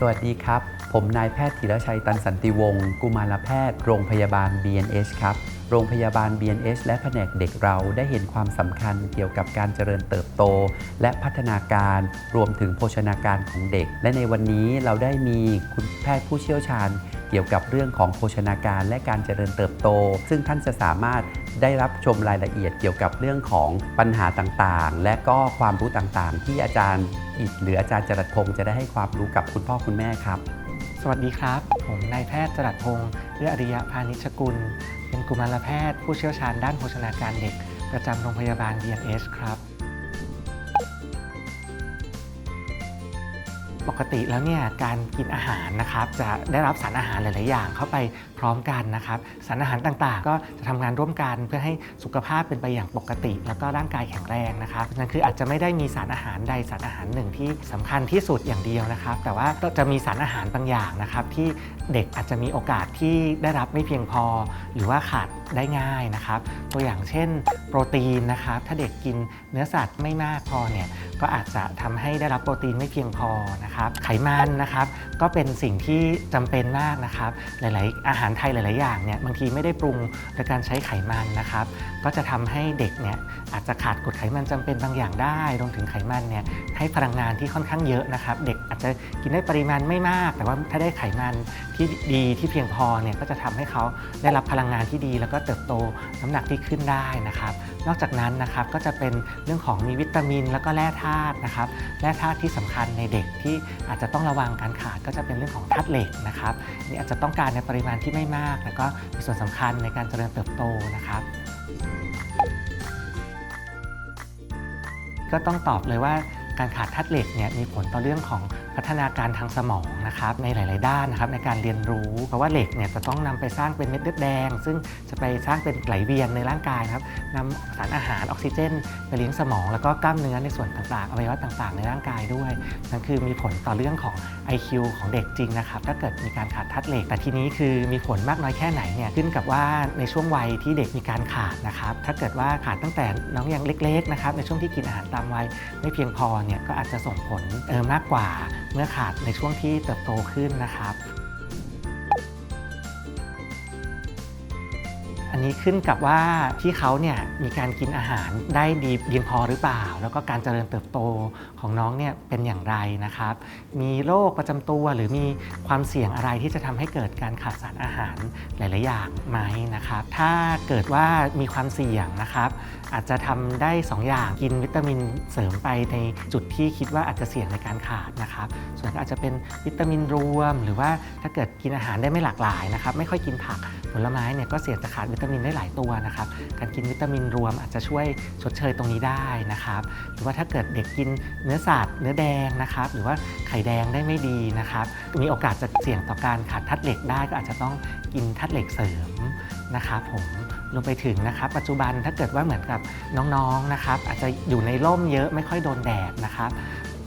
สวัสดีครับ ผมนายแพทย์ธีรชัยตันสันติวงศ์กุมารแพทย์ โรงพยาบาล BNH ครับ โรงพยาบาล BNH และแผนกเด็กเราได้เห็นความสำคัญเกี่ยวกับการเจริญเติบโต และพัฒนาการรวมถึงโภชนาการของเด็ก และในวันนี้เราได้มีคุณแพทย์ผู้เชี่ยวชาญ เกี่ยวกับเรื่องของโภชนาการและการเจริญเติบโต ซึ่งท่านจะสามารถได้รับชมรายละเอียดเกี่ยวกับเรื่องของปัญหาต่างๆ และก็ความรู้ต่างๆ ที่อาจารย์อิดหรืออาจารย์จรัสพงศ์จะได้ให้ความรู้กับคุณพ่อคุณแม่ครับ สวัสดีครับ ผมนายแพทย์จรัสพงศ์เอื้ออริยะพานิชกุล เป็นกุมารแพทย์ผู้เชี่ยวชาญด้านโภชนาการเด็ก ประจำโรงพยาบาล BNH ครับ ปกติแล้วเนี่ยการกินอาหารนะครับจะได้รับสารอาหารหลาย ๆ อย่างเข้าไปพร้อมกันนะครับสารอาหารต่าง ๆ ก็จะทำงานร่วมกันเพื่อให้สุขภาพเป็นไปอย่างปกติ แล้วก็ร่างกายแข็งแรงนะครับนั่นคืออาจจะไม่ได้มีสารอาหารใดสารอาหารหนึ่งที่สำคัญที่สุดอย่างเดียวนะครับ แต่ว่าจะมีสารอาหารบางอย่างนะครับที่เด็กอาจจะมีโอกาสที่ได้รับไม่เพียงพอ หรือว่าขาดได้ง่ายนะครับ ตัวอย่างเช่น โปรตีนนะครับถ้าเด็กกินเนื้อสัตว์ไม่มากพอเนี่ยก็อาจจะทำให้ได้รับโปรตีนไม่เพียงพอนะครับไขมันนะครับก็เป็นสิ่งที่จำเป็นมากนะครับ หลายๆ อาหารไทยหลาย ๆ อย่างเนี่ยบางทีไม่ได้ปรุงโดยการใช้ไขมันนะครับ ก็จะทำให้เด็กเนี่ยอาจจะขาดกรดไขมันจำเป็นบางอย่างได้รวมถึงไขมันเนี่ยให้พลังงานที่ค่อนข้างเยอะนะครับ เด็กอาจจะกินได้ปริมาณไม่มาก แต่ว่าถ้าได้ไขมันที่ดีที่เพียงพอเนี่ยก็จะทำให้เขาได้รับพลังงานที่ดี แล้วก็เติบโตน้ำหนักที่ขึ้นได้นะครับ นอกจากนั้นนะครับก็จะเป็นเรื่องของมีวิตามิน แล้วก็แร่ธาตุนะครับแร่ธาตุที่สำคัญในเด็กที่อาจจะต้องระวังการขาดก็จะเป็นเรื่องของธาตุเหล็กนะครับนี่อาจจะต้องการในปริมาณที่ไม่มาก แล้วก็มีส่วนสำคัญในการเจริญเติบโตนะครับ ก็ต้องตอบเลยว่าการขาดธาตุเหล็กเนี่ยมีผลต่อเรื่องของ พัฒนาการทางสมองนะครับในหลาย ๆ ด้านนะครับในการเรียนรู้ เพราะว่าเหล็กเนี่ยจะต้องนำไปสร้างเป็นเม็ดเลือดแดง ซึ่งจะไปสร้างเป็นไหลเวียนในร่างกายนะครับนำสารอาหารออกซิเจน ไปเลี้ยงสมอง แล้วก็กล้ามเนื้อในส่วนต่าง ๆอวัยวะต่าง ๆ ในร่างกายด้วยนั่นคือมีผลต่อเรื่องของ IQ ของเด็กจริงนะครับถ้าเกิดมีการขาดธาตุเหล็ก แต่ทีนี้คือมีผลมากน้อยแค่ไหนเนี่ยขึ้นกับว่าในช่วงวัยที่เด็กมีการขาดนะครับถ้าเกิดว่าขาดตั้งแต่น้องยังเล็ก ๆ นะครับในช่วงที่กินอาหารตามวัยไม่เพียงพอเนี่ยก็อาจจะส่งผลเออมากกว่าเมื่อขาดในช่วงที่เติบโตขึ้นนะครับ อันนี้ขึ้นกับว่าที่เขาเนี่ยมีการกินอาหารได้ดีเพียงพอหรือเปล่า แล้วก็การเจริญเติบโตของน้องเนี่ยเป็นอย่างไรนะครับ มีโรคประจำตัวหรือมีความเสี่ยงอะไรที่จะทำให้เกิดการขาดสารอาหารหลาย ๆ อย่างไหมนะครับ ถ้าเกิดว่ามีความเสี่ยงนะครับ อาจจะทำได้ 2 อย่างกินวิตามินเสริมไปในจุดที่คิดว่าอาจจะเสี่ยงในการขาดนะครับ ส่วนก็อาจจะเป็นวิตามินรวม หรือว่าถ้าเกิดกินอาหารได้ไม่หลากหลายนะครับ ไม่ค่อยกินผักผลไม้เนี่ยก็เสี่ยงจะขาดวิตามินามินได้หลายตัวนะครับ การกินวิตามินรวมอาจจะช่วยชดเชยตรงนี้ได้นะครับ หรือว่าถ้าเกิดเด็กกินเนื้อสัตว์เนื้อแดงนะครับ หรือว่าไข่แดงได้ไม่ดีนะครับมีโอกาสจะเสี่ยงต่อการขาดธาตุเหล็กได้ก็อาจจะต้องกินธาตุเหล็กเสริมนะครับผมรวมไปถึงนะครับ ปัจจุบันถ้าเกิดว่าเหมือนกับน้องๆนะครับ อาจจะอยู่ในร่มเยอะไม่ค่อยโดนแดดนะครับ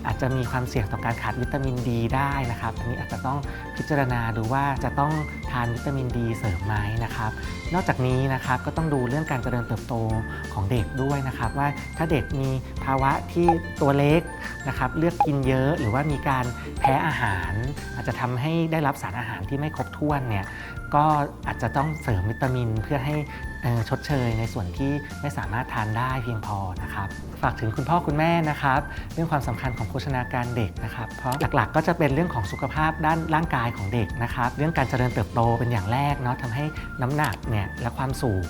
อาจจะมีความเสี่ยงต่อการขาดวิตามินดีได้นะครับอันนี้อาจจะต้อง พิจารณาดูว่าจะต้องทานวิตามินดีเสริมไหมนะครับ นอกจากนี้นะครับก็ต้องดูเรื่องการเจริญเติบโตของเด็กด้วยนะครับ ว่าถ้าเด็กมีภาวะที่ตัวเล็กนะครับเลือกกินเยอะหรือว่ามีการแพ้อาหาร อาจจะทำให้ได้รับสารอาหารที่ไม่ครบถ้วนเนี่ยก็อาจจะต้องเสริมวิตามินเพื่อให้ชดเชยในส่วนที่ไม่สามารถทานได้เพียงพอนะครับ ฝากถึงคุณพ่อคุณแม่นะครับ เรื่องความสำคัญของโภชนาการเด็กนะครับ เพราะหลักๆ ก็จะเป็นเรื่องของสุขภาพด้านร่างกายของเด็กนะครับเรื่องการเจริญเติบโตเป็นอย่างแรกเนาะทำให้น้ำหนักเนี่ยและความสูง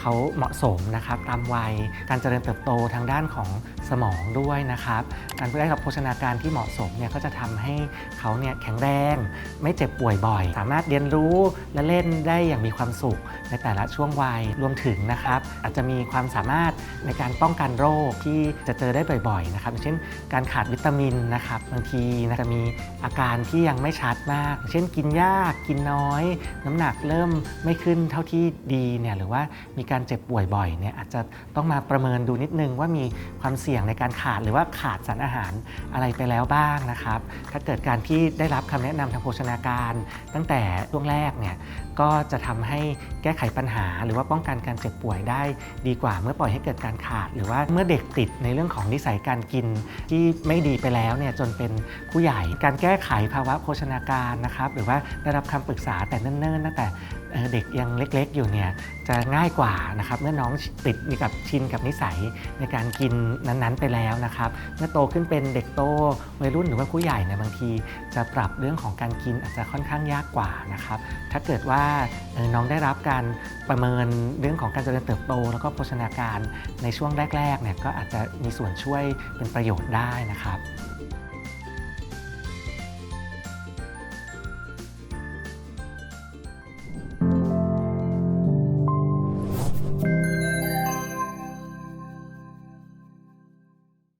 เขาเหมาะสมนะครับตามวัยการเจริญเติบโตทางด้านของสมองด้วยนะครับการได้รับโภชนาการที่เหมาะสมเนี่ยก็จะทำให้เขาเนี่ยแข็งแรง ไม่เจ็บป่วยบ่อย สามารถเรียนรู้และเล่นได้อย่างมีความสุขในแต่ละช่วงวัยรวมถึงนะครับอาจจะมีความสามารถในการป้องกันโรคที่จะเจอได้บ่อยๆนะครับเช่น การขาดวิตามินนะครับบางทีนะจะมีอาการที่ยังไม่ชัดมากเช่นกินยากกินน้อย น้ำหนักเริ่มไม่ขึ้นเท่าที่ดีเนี่ยหรือว่ามีการเจ็บป่วยบ่อยเนี่ยอาจจะต้องมาประเมินดูนิดนึงว่ามีความเสี่ยงในการขาดหรือว่าขาดสารอาหารอะไรไปแล้วบ้างนะครับ ถ้าเกิดการที่ได้รับคำแนะนำทางโภชนาการ ตั้งแต่ช่วงแรกเนี่ยก็จะทำให้แก้ไขปัญหา หรือว่าป้องกันการเจ็บป่วยได้ดีกว่าเมื่อปล่อยให้เกิดการขาด หรือว่าเมื่อเด็กติดในเรื่องของนิสัยการกินที่ไม่ดีไปแล้วเนี่ยจนเป็นผู้ใหญ่การแก้ไขภาวะโภชนาการนะครับหรือว่าได้รับคำปรึกษาแต่เนิ่นๆตั้งแต่เด็กยังเล็กๆ อยู่เนี่ยจะง่ายกว่านะครับเมื่อน้องติดกับชินกับนิสัยในการกินนั้นๆไปแล้วนะครับเมื่อโตขึ้นเป็นเด็กโตวัยรุ่นหรือว่าผู้ใหญ่เนี่ยบางทีจะปรับเรื่องของการกินอาจจะค่อนข้างยากกว่านะครับถ้าเกิดว่าน้องได้รับการประเมินเรื่องของการเจริญเติบโต แล้วก็โภชนาการในช่วงแรกๆเนี่ยก็อาจจะมีส่วนช่วยเป็นประโยชน์ได้นะครับ